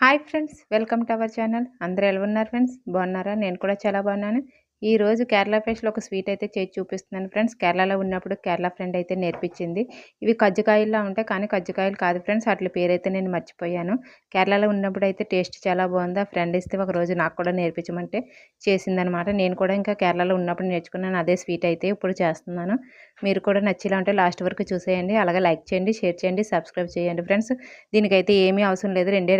Hi friends welcome to our channel. అందరూ ఎలా ఉన్నారు ఫ్రెండ్స్? బాగున్నారా? నేను కూడా చాలా బాగున్నాను. ఈ రోజు కేరళ ఫ్రెష్లో ఒక స్వీట్ అయితే చేసి చూపిస్తున్నాను. ఫ్రెండ్స్ కేరళలో ఉన్నప్పుడు కేరళ ఫ్రెండ్ అయితే నేర్పించింది. ఇవి కజ్జికాయల్లా ఉంటాయి కానీ కజ్జికాయలు కాదు ఫ్రెండ్స్. అట్ల పేరైతే నేను మర్చిపోయాను. కేరళలో ఉన్నప్పుడు అయితే టేస్ట్ చాలా బాగుంది. ఆ ఫ్రెండ్ ఇస్తే ఒక రోజు నాకు కూడా నేర్పించమంటే చేసిందనమాట. నేను కూడా ఇంకా కేరళలో ఉన్నప్పుడు నేర్చుకున్నాను. అదే స్వీట్ అయితే ఇప్పుడు చేస్తున్నాను. మీరు కూడా నచ్చేలా ఉంటే లాస్ట్ వరకు చూసేయండి. అలాగే లైక్ చేయండి షేర్ చేయండి సబ్స్క్రైబ్ చేయండి. ఫ్రెండ్స్ దీనికైతే ఏమీ అవసరం లేదు. రెండే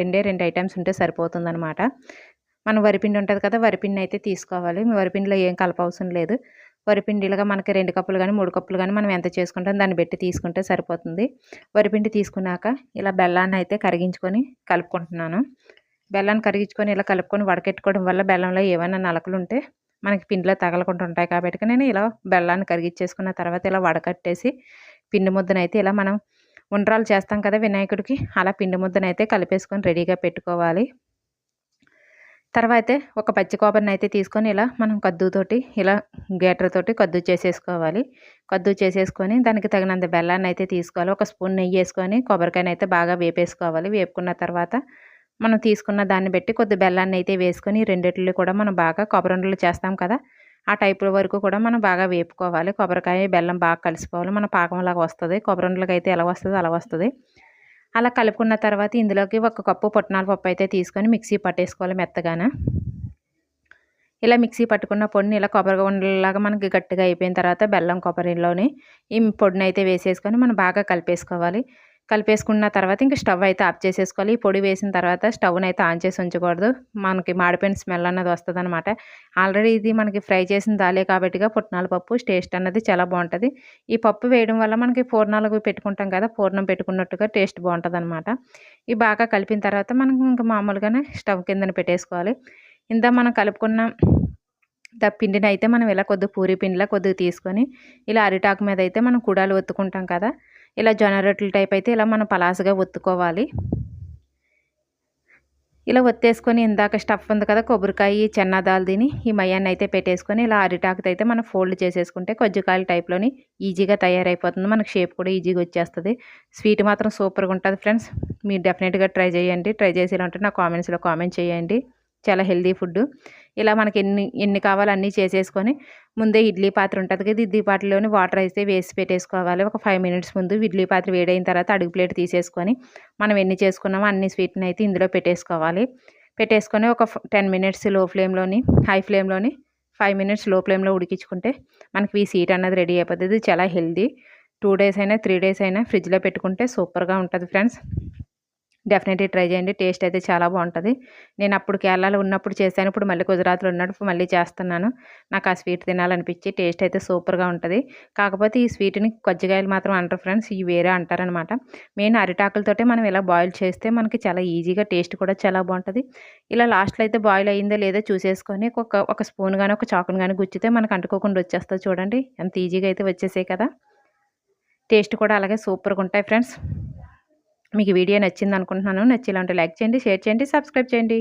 రెండే రెండు ఐటమ్స్ ఉంటే సరిపోతుందనమాట. మనం వరిపిండి ఉంటుంది కదా వరిపిండి అయితే తీసుకోవాలి. వరిపిండిలో ఏం కలపవసరం లేదు. వరిపిండిలుగా మనకి రెండు కప్పులు కానీ మూడు కప్పులు కానీ మనం ఎంత చేసుకుంటాం దాన్ని పెట్టి తీసుకుంటే సరిపోతుంది. వరిపిండి తీసుకున్నాక ఇలా బెల్లాన్ని అయితే కరిగించుకొని కలుపుకుంటున్నాను. బెల్లాన్ని కరిగించుకొని ఇలా కలుపుకొని వడకెట్టుకోవడం వల్ల బెల్లంలో ఏమైనా నలకలు ఉంటే మనకి పిండిలో తగలకుండా ఉంటాయి కాబట్టి నేను ఇలా బెల్లాన్ని కరిగించేసుకున్న తర్వాత ఇలా వడకట్టేసి పిండి ముద్దనైతే ఇలా మనం ఉండ్రాలు చేస్తాం కదా వినాయకుడికి అలా పిండి ముద్దనైతే కలిపేసుకొని రెడీగా పెట్టుకోవాలి. తర్వాత ఒక పచ్చి కొబ్బరిని అయితే తీసుకొని ఇలా మనం కద్దుతోటి ఇలా గేటర్తోటి కద్దు చేసేసుకోవాలి. కద్దు చేసేసుకొని దానికి తగినంత బెల్లాన్ని అయితే తీసుకోవాలి. ఒక స్పూన్ నెయ్యి వేసుకొని కొబ్బరికాయని అయితే బాగా వేపేసుకోవాలి. వేపుకున్న తర్వాత మనం తీసుకున్న దాన్ని బట్టి కొద్ది బెల్లాన్ని అయితే వేసుకొని రెండిట్లు కూడా మనం బాగా కొబ్బరి చేస్తాం కదా ఆ టైపు వరకు కూడా మనం బాగా వేపుకోవాలి. కొబ్బరికాయ బెల్లం బాగా కలిసిపోవాలి. మన పాకంలాగా వస్తుంది. కొబ్బరి అయితే ఎలా వస్తుందో అలా వస్తుంది. అలా కలుపుకున్న తర్వాత ఇందులోకి ఒక కప్పు పుట్నాల పప్పు అయితే తీసుకొని మిక్సీ పట్టేసుకోవాలి మెత్తగాన. ఇలా మిక్సీ పట్టుకున్న పొడిని ఇలా కొబ్బరి ఉండలాగా మనకి గట్టిగా అయిపోయిన తర్వాత బెల్లం కొబ్బరిలోని ఈ పొడిని అయితే వేసేసుకొని మనం బాగా కలిపేసుకోవాలి. కలిపేసుకున్న తర్వాత ఇంకా స్టవ్ అయితే ఆఫ్ చేసేసుకోవాలి. ఈ పొడి వేసిన తర్వాత స్టవ్ని అయితే ఆన్ చేసి ఉంచకూడదు. మనకి మాడిపోయిన స్మెల్ అన్నది వస్తుంది అనమాట ఆల్రెడీ ఇది మనకి ఫ్రై చేసిన దాలే కాబట్టిగా పుట్నాల పప్పు టేస్ట్ అన్నది చాలా బాగుంటుంది. ఈ పప్పు వేయడం వల్ల మనకి పూర్ణాలు పెట్టుకుంటాం కదా పూర్ణం పెట్టుకున్నట్టుగా టేస్ట్ బాగుంటుంది అనమాట ఇవి బాగా కలిపిన తర్వాత మనం ఇంకా మామూలుగానే స్టవ్ కిందన పెట్టేసుకోవాలి. ఇంత మనం కలుపుకున్న పిండిని అయితే మనం ఇలా కొద్ది పూరి పిండిలా కొద్దిగా తీసుకొని ఇలా అరిటాకు మీద అయితే మనం కుడాలు ఒత్తుకుంటాం కదా ఇలా జొన్న రొట్టెల టైప్ అయితే ఇలా మనం పలాసగా ఒత్తుకోవాలి. ఇలా ఒత్తేసుకొని ఇందాక స్టఫ్ ఉంది కదా కొబ్బరికాయ చెన్నదాలు దీని ఈ మయాన్ని అయితే పెట్టేసుకొని ఇలా అరిటాకుతో అయితే మనం ఫోల్డ్ చేసేసుకుంటే కొజ్జికాయల టైప్లోని ఈజీగా తయారైపోతుంది. మనకు షేప్ కూడా ఈజీగా వచ్చేస్తుంది. స్వీట్ మాత్రం సూపర్గా ఉంటుంది ఫ్రెండ్స్ మీరు డెఫినెట్గా ట్రై చేయండి. ట్రై చేసేలా ఉంటే నా కామెంట్స్లో కామెంట్ చేయండి. చాలా హెల్దీ ఫుడ్ ఇలా మనకి ఎన్ని ఎన్ని కావాలో అన్నీ చేసేసుకొని ముందే ఇడ్లీ పాత్ర ఉంటుంది కదా ఇడ్లీ పాత్రలోని వాటర్ అయితే వేసి పెట్టేసుకోవాలి. ఒక ఫైవ్ మినిట్స్ ముందు ఇడ్లీ పాత్ర వేడైన తర్వాత అడుగు ప్లేట్ తీసేసుకొని మనం ఎన్ని చేసుకున్నామో అన్ని స్వీట్ని అయితే ఇందులో పెట్టేసుకోవాలి. పెట్టేసుకొని ఒక టెన్ మినిట్స్లో ఫ్లేమ్లోని హై ఫ్లేమ్లోని ఫైవ్ మినిట్స్లో ఫ్లేమ్లో ఉడికించుకుంటే మనకి ఈ సీట్ అన్నది రెడీ అయిపోతుంది. చాలా హెల్దీ టూ డేస్ అయినా త్రీ డేస్ అయినా ఫ్రిడ్జ్లో పెట్టుకుంటే సూపర్గా ఉంటుంది ఫ్రెండ్స్. డెఫినెట్లీ ట్రై చేయండి. టేస్ట్ అయితే చాలా బాగుంటుంది. నేను అప్పుడు కేరళలో ఉన్నప్పుడు చేశాను. ఇప్పుడు మళ్ళీ గుజరాత్లో ఉన్నప్పుడు మళ్ళీ చేస్తున్నాను. నాకు ఆ స్వీట్ తినాలనిపించి టేస్ట్ అయితే సూపర్గా ఉంటుంది. కాకపోతే ఈ స్వీట్ని కొజ్జికాయలు మాత్రం అంటారు ఫ్రెండ్స్. ఇవి వేరే అంటారనమాట. మెయిన్ అరిటాకులతోటే మనం ఇలా బాయిల్ చేస్తే మనకి చాలా ఈజీగా టేస్ట్ కూడా చాలా బాగుంటుంది. ఇలా లాస్ట్లో అయితే బాయిల్ అయిందో లేదో చూసేసుకొని ఒక ఒక స్పూన్ కానీ ఒక చాకుని కానీ గుచ్చితే మనకు అంటుకోకుండా వచ్చేస్తుంది చూడండి. ఎంత ఈజీగా అయితే వచ్చేసాయి కదా. టేస్ట్ కూడా అలాగే సూపర్గా ఉంటాయి ఫ్రెండ్స్. మీకు వీడియో నచ్చింది అనుకుంటున్నాను నచ్చేలా ఉంటే లైక్ చేయండి షేర్ చేయండి సబ్స్క్రైబ్ చేయండి.